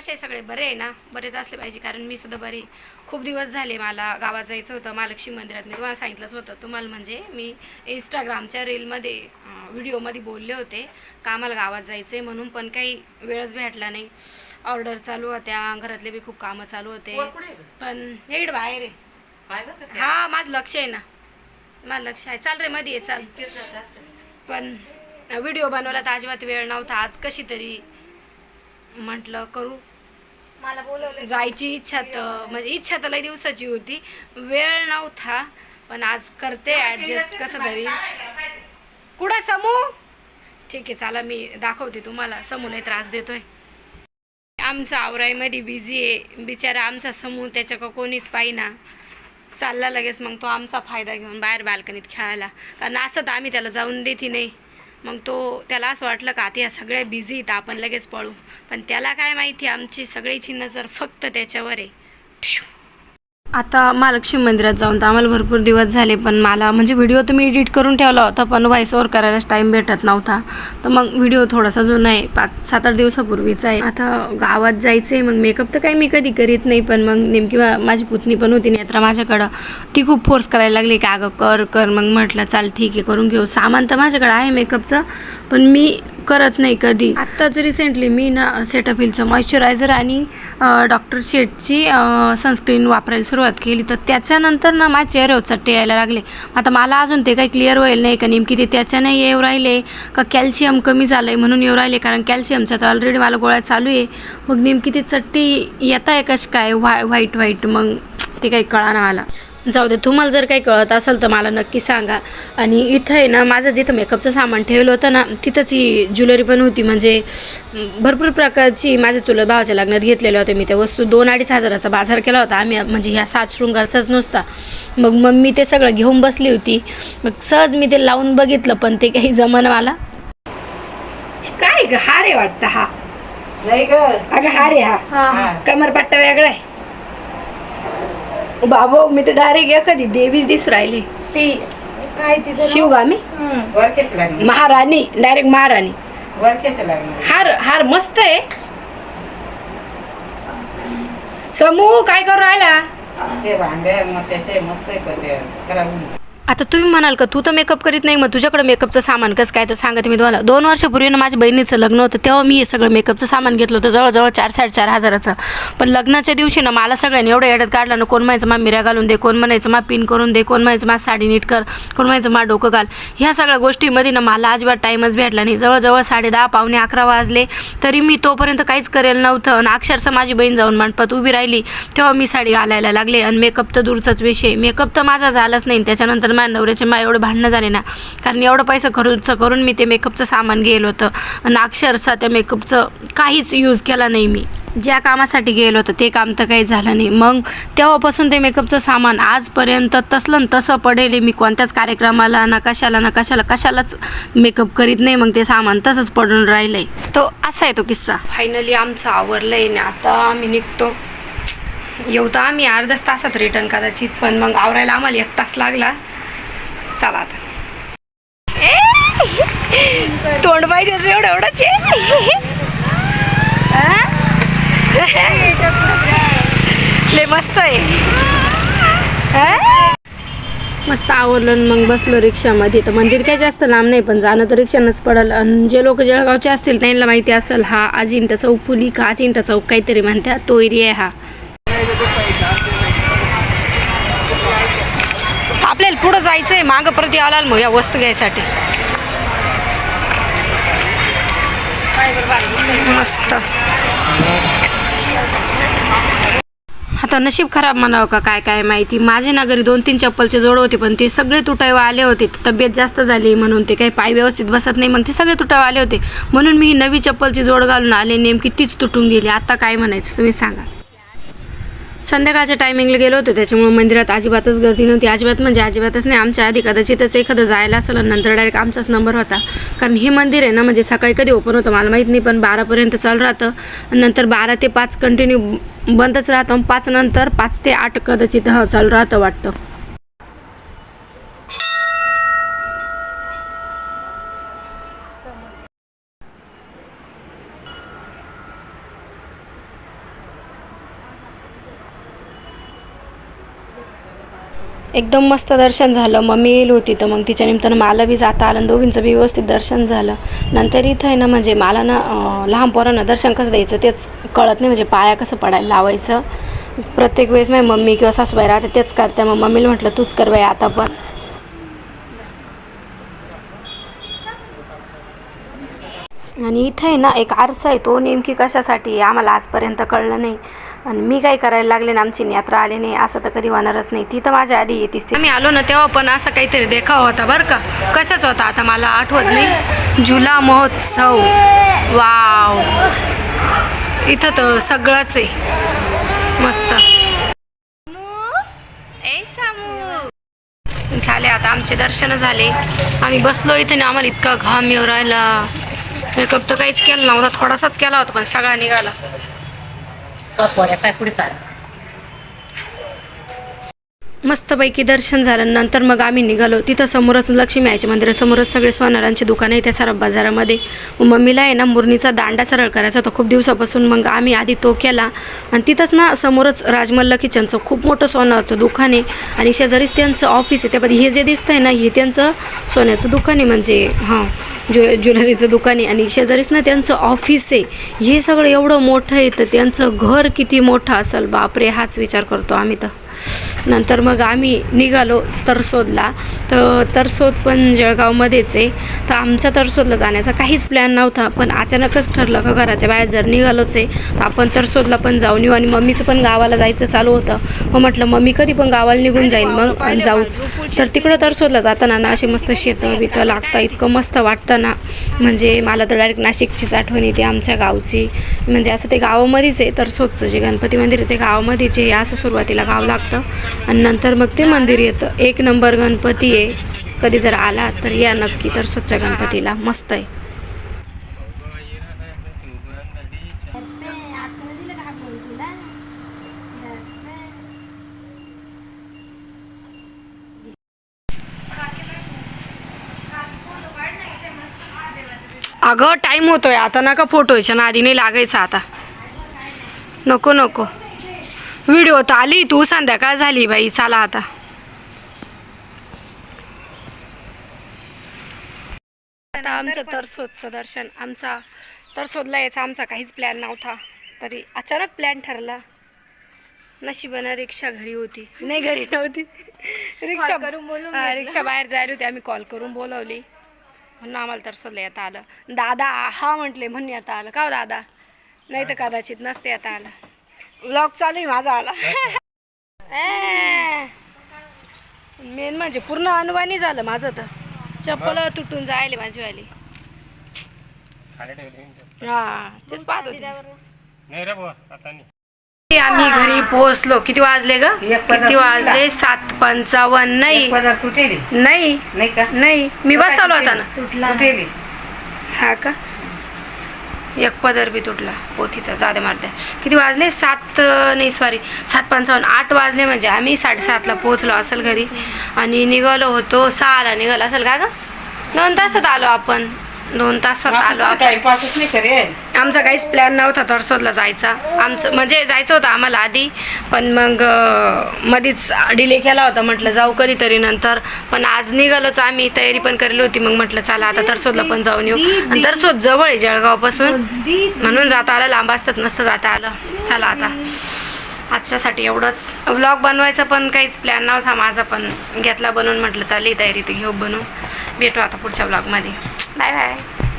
कसे सगळे? बरे आहे ना? बरेच असले पाहिजे कारण मी सुद्धा बरी. खूप दिवस झाले मला गावात जायचं होतं महालक्ष्मी मंदिरात. मी तुम्हाला सांगितलंच होतं. तुम्हाला म्हणजे मी इंस्टाग्रामच्या रीलमध्ये व्हिडिओमध्ये बोलले होते का आम्हाला गावात जायचं आहे म्हणून पण काही वेळच भेटला नाही. ऑर्डर चालू होत्या घरातले बी खूप कामं चालू होते? पण इकडे बाहेर आहे? हा माझं लक्ष आहे ना. माझं लक्ष आहे. चाल रे मध्ये ये चाल. पण व्हिडिओ बनवला तर अजिबात वेळ नव्हता. आज कशी तरी म्हटलं करू. मला जायची इच्छा तर म्हणजे इच्छा तर लई दिवसाची होती. वेळ नव्हता पण आज करते ॲडजस्ट कसं तरी कुठं समू? ठीक आहे चला मी दाखवते तुम्हाला. समूला त्रास देतोय. आमचा आवराईमध्ये बिझी आहे. बिचारा आमचा समूह त्याच्या का कोणीच पाहिना. चालला लगेच मग तो आमचा फायदा घेऊन बाहेर बाल्कनीत खेळायला. कारण असं तर आम्ही त्याला जाऊन देते नाही. मग तो त्याला असं वाटलं का आता या सगळ्या बिझी तर आपण लगेच पळू. पण त्याला काय माहिती आमची सगळी चिन्ह जर फक्त त्याच्यावर आहे. आता महालक्ष्मी मंदिरात जाऊन तर आम्हाला भरपूर दिवस झाले पण मला म्हणजे व्हिडिओ तर मी एडिट करून ठेवला होता पण व्हॉइस ओव्हर करायलाच टाईम भेटत नव्हता. तर मग व्हिडिओ थोडासा जुना आहे पाच सात आठ दिवसापूर्वीचा आहे. आता गावात जायचं आहे मग मेकअप तर काही मी कधी करीत नाही पण मग नेमकी माझी पुतणी पण होती नेत्रा माझ्याकडं. ती खूप फोर्स करायला लागली की अगं कर कर. मग म्हटलं चाल ठीक आहे करून घेऊ. सामान तर माझ्याकडं आहे मेकअपचं पण मी करत नाही कधी. आत्ताच रिसेंटली मी ना सेटअप हिलचं मॉइश्चरायझर आणि डॉक्टर शेटची सनस्क्रीन वापरायला सुरुवात केली. तर त्याच्यानंतर ना माझ्या चेहऱ्यावर चट्टे यायला लागले. आता मला अजून ते काही क्लिअर होईल नाही का? नेमकी ते त्याच्याने येऊ राहिले का कॅल्शियम कमी झालं आहे म्हणून येऊ राहिले? कारण कॅल्शियमच्या तर ऑलरेडी मला गोळ्या चालू आहे. मग नेमकी ते चट्टी येत आहे कशी काय? व्हाय व्हाईट व्हाईट मग ते काही कळा ना मला जाऊ दे तुम्हाला जर काही कळत असेल तर मला नक्की सांगा. आणि इथं आहे ना माझं जिथं मेकअपचं सामान ठेवलं होतं ना तिथंच ही ज्वेलरी पण होती. म्हणजे भरपूर प्रकारची माझ्या चुलत भावाच्या लग्नात घेतलेल्या होत्या. मी त्या वस्तू दोन अडीच हजाराचा बाजार केला होता. आम्ही म्हणजे ह्या सात शृंगारचाच नुसता. मग मम्मी ते सगळं घेऊन बसली होती. मग सहज मी ते लावून बघितलं पण ते काही जमन मला काय ग हार वाटतं हा. नाही ग. अगं हार हा. हा. कमरपट्टा वेगळा आहे. बाबा मी तर डायरेक्ट एखादी देवीच दिस राहिली. ती काय तिचं नाव? शिवगामी? हम्म. वरकेच लागली. महाराणी डायरेक्ट महाराणी. वरकेच लागली. हार हार मस्त आहे. समूह काय करू राहिला? ते भांडे मग त्याचे मस्त आहे पण ते आता तुम्ही म्हणाल का तू तर मेकअप करीत नाही मग तुझ्याकडे मेकअपचं सामान कसं काय? तर सांगते मी तुम्हाला. दोन वर्षापूर्वी ना माझ्या बहिणीचं लग्न होतं तेव्हा मी हे सगळं मेकअपचं सामान घेतलं होतं जवळजवळ चार साडेचार हजाराचं. पण लग्नाच्या दिवशी ना मला सगळ्यांनी एवढं येड्यात काढलं ना कोण म्हणायचं मा मिऱ्या घालून दे कोण म्हणायचं मा पिन करून दे कोण म्हणायचं मा साडी नीट कर कोण म्हणायचं मा डोकं घाल. ह्या सगळ्या गोष्टीमध्ये ना मला अजिबात टाईमच भेटला नाही. जवळजवळ साडे दहा पावणे अकरा वाजले तरी मी तोपर्यंत काहीच करेल नव्हतं. आणि अक्षरशः माझी बहीण जाऊन मंडपात उभी राहिली तेव्हा मी साडी घालायला लागले. आणि मेकअप तर दूरचाच विषय मेकअप तर माझा झालाच नाही. त्याच्यानंतर माझ्या नवऱ्याचे मा एवढं भांडणं झाले ना कारण एवढं पैसा खर्च करून मी ते मेकअपचं सामान गेलं होतं. आणि अक्षरशः त्या मेकअपचं काहीच यूज केला नाही मी. ज्या कामासाठी गेलो होतं ते काम तर काही झालं नाही. मग तेव्हापासून ते मेकअपचं सामान आजपर्यंत तसलं तसं पडेल मी. कोणत्याच कार्यक्रमाला ना कशाला ना कशाला कशालाच मेकअप करीत नाही. मग ते सामान तसंच पडून राहिलंय. तो असा आहे तो किस्सा. फायनली आमचं आवरलं आहे ना आता आम्ही निघतो. येऊ तर आम्ही अर्ध्याच तासात रिटर्न कदाचित पण मग आवरायला आम्हाला एक तास लागला. चला आता. तोंड बाई त्याचं एवढं एवढंच ले मस्त आहे. मस्त आवरलं आणि मग बसलो रिक्षामध्ये. तर मंदिर काही जास्त लांब नाही पण जाणं तर रिक्षानंच पडलं. आणि जे लोक जळगावचे असतील त्यांना माहिती असेल हा अजिंठा चौक पुली का अजिंठा चौक काहीतरी म्हणतात. तो एरिया आहे हा. पुढं जायचं आहे मागं परत यावं लागलं मग या वस्तू घ्यायसाठी. मस्त. आता नशीब खराब म्हणावं का काय काय माहिती? माझे ना घरी दोन तीन चप्पलचे जोड होते पण ते सगळे तुटायला आले होते. तब्येत जास्त झाली म्हणून ते काही पाय व्यवस्थित बसत नाही मग ते सगळे तुटायला आले होते. म्हणून मी ही नवी चप्पलची जोड घालून आले नेमकी तीच तुटून गेली. आता काय म्हणायचं तुम्ही सांगा. संध्याकाळच्या टायमिंगला गेलो होतो त्याच्यामुळे मंदिरात अजिबातच गर्दी नव्हती. अजिबात म्हणजे अजिबातच नाही. आमच्या आधी कदाचितच एखादं जायला असेल आणि नंतर डायरेक्ट आमचाच नंबर होता. कारण हे मंदिर आहे ना म्हणजे सकाळी कधी ओपन होतं मला माहीत नाही पण बारापर्यंत चालू राहतं. नंतर बारा ते पाच कंटिन्यू बंदच राहतं आणि पाच नंतर पाच ते आठ कदाचित हा चालू राहतं वाटतं. एकदम मस्त दर्शन झालं. मम्मी येईल होती तर मग तिच्या निमित्तानं मला बी जाता आलं आणि दोघींचं बी व्यवस्थित दर्शन झालं. नंतर इथं आहे ना म्हणजे मला ना लहान पोरांना दर्शन कसं द्यायचं तेच कळत नाही. म्हणजे पाया कसं पडायला लावायचं. प्रत्येक वेळेस माझी मम्मी किंवा सासूबाई राहते तेच करते. मग मम्मीला म्हटलं तूच कर बाई आता पण. आणि इथं आहे ना एक आरसा आहे. तो नेमकी कशासाठी आम्हाला आजपर्यंत कळलं नाही. आणि मी काय करायला लागले ना आमची यात्रा आली नाही असं तर कधी होणारच नाही. ती तर माझ्या आधी येतीच ती. आम्ही आलो ना तेव्हा पण असं काहीतरी देखावा होता बरं का. कशाच होता आता मला आठवत नाही. झुला महोत्सव. वाव. इथं तर सगळंच आहे. मस्त. झाले आता आमचे दर्शन झाले. आम्ही बसलो इथे ना आम्हाला इतका घाम येऊ राहिला. मेकअप तर काहीच केला नव्हता थोडासाच केला होता पण सगळा निघाला. पोऱ्या काय पुढे चाल मस्तपैकी दर्शन झालं. नंतर मग आम्ही निघालो. तिथं समोरच लक्ष्मी आईच्या मंदिरासमोरच सगळे सोनारांची दुकानं आहे त्या सारा बाजारामध्ये. मम्मीला आहे ना मुरणीचा दांडा सरळ करायचा होता. खूप दिवसापासून मग आम्ही आधी तो केला. आणि तिथंच ना समोरच राजमल्ल किचनचं खूप मोठं सोन्याचं दुकान आहे. आणि शेजारीच त्यांचं ऑफिस आहे. त्यामध्ये हे जे दिसतंय ना हे त्यांचं सोन्याचं दुकान आहे. म्हणजे हां ज्वे ज्वेलरीचं दुकान आहे. आणि शेजारीच ना त्यांचं ऑफिस आहे. हे सगळं एवढं मोठं आहे. तर त्यांचं घर किती मोठं असेल? बापरे हाच विचार करतो आम्ही तर. नंतर मग आम्ही निघालो तरसोदला. तर तरसोद पण जळगावमध्येच आहे. तर आमच्या तरसोदला जाण्याचा काहीच प्लॅन नव्हता. पण अचानकच ठरलं का घराच्या बाहेर जर निघालोच आहे तर आपण तरसोदला पण जाऊन येऊ आणि मम्मीचं पण गावाला जायचं चालू होतं. मग म्हटलं मम्मी कधी पण गावाला निघून जाईल मग जाऊच. तर तिकडं तरसोदला जाताना ना अशी मस्त शेतं बितं लागतं इतकं मस्त वाटतं ना. म्हणजे मला तर डायरेक्ट नाशिकचीच आठवण येते आमच्या गावची. म्हणजे असं ते गावामध्येच आहे तरसोदचं जे गणपती मंदिर आहे ते गावामध्येच आहे. असं सुरुवातीला गाव लागतं. आणि नंतर मग ते मंदिर येतं. एक नंबर गणपती आहे. कधी जर आला तर या नक्की. तर स्वच्छ गणपतीला. मस्त आहे. अगं टाईम होतोय. आता नका फोटो. ना आधी नाही लागायचा आता. नको नको. व्हिडिओ तर आली तू संध्याकाळ झाली बाई चला आता. आता आमचं तरसोदचं दर्शन आमचा तरसोदला यायचा आमचा काहीच प्लॅन नव्हता. तरी अचानक प्लॅन ठरला. नशिबानं रिक्षा घरी होती. नाही घरी नव्हती. रिक्षा करून घेतलं. रिक्षा बाहेर जायला होती आम्ही कॉल करून बोलवली. म्हणून आम्हाला तरसोदला येता आलं. दादा हा म्हटले म्हणून येता आलं. का हो दादा? नाही तर कदाचित नसते येता आलं. व्लॉग चालू आहे माझा आला. मेन म्हणजे पूर्ण अनवाणी झालं माझं तर. चप्पल तुटून जायले माझीवाली. हा तेच पाहत होते. नाही रे बुवा आता नाही. आम्ही घरी पोहोचलो. किती वाजले ग? किती वाजले? सात पंचावन्न. नाही. नाही. नाही का? नाही. मी बसवलो होता ना. तुटेली. हा का? एक पदर बी तुटला पोथीचा जादे मारते. किती वाजले? सात नाही सॉरी सात पंचावन्न. आठ वाजले म्हणजे आम्ही साडेसातला पोहोचलो असेल घरी. आणि निघालो होतो सहाला निघालो. असेल का ग? दोन तासात आलो आपण. दोन तासात आलो आमचा काहीच प्लॅन नव्हता तरसोदला जायचा. आमचं म्हणजे जायचं होतं आम्हाला आधी पण मग मधीच डिले केला होता. म्हटलं जाऊ कधीतरी नंतर. पण आज निघालोच आम्ही. तयारी पण करेली होती. मग म्हटलं चला आता तरसोदला पण जाऊन येऊ. आणि तरसोद जवळ आहे जळगावपासून. म्हणून जाता आलं. लांब असतात नसतं जाता आलं. चला आता. आजच्यासाठी एवढंच. व्लॉग बनवायचा पण काहीच प्लॅन नव्हता. माझा पण घेतला बनवून. म्हटलं चालली तयारी ते घेऊ बनवू. भेटू आता पुढच्या व्लॉगमध्ये 拜拜。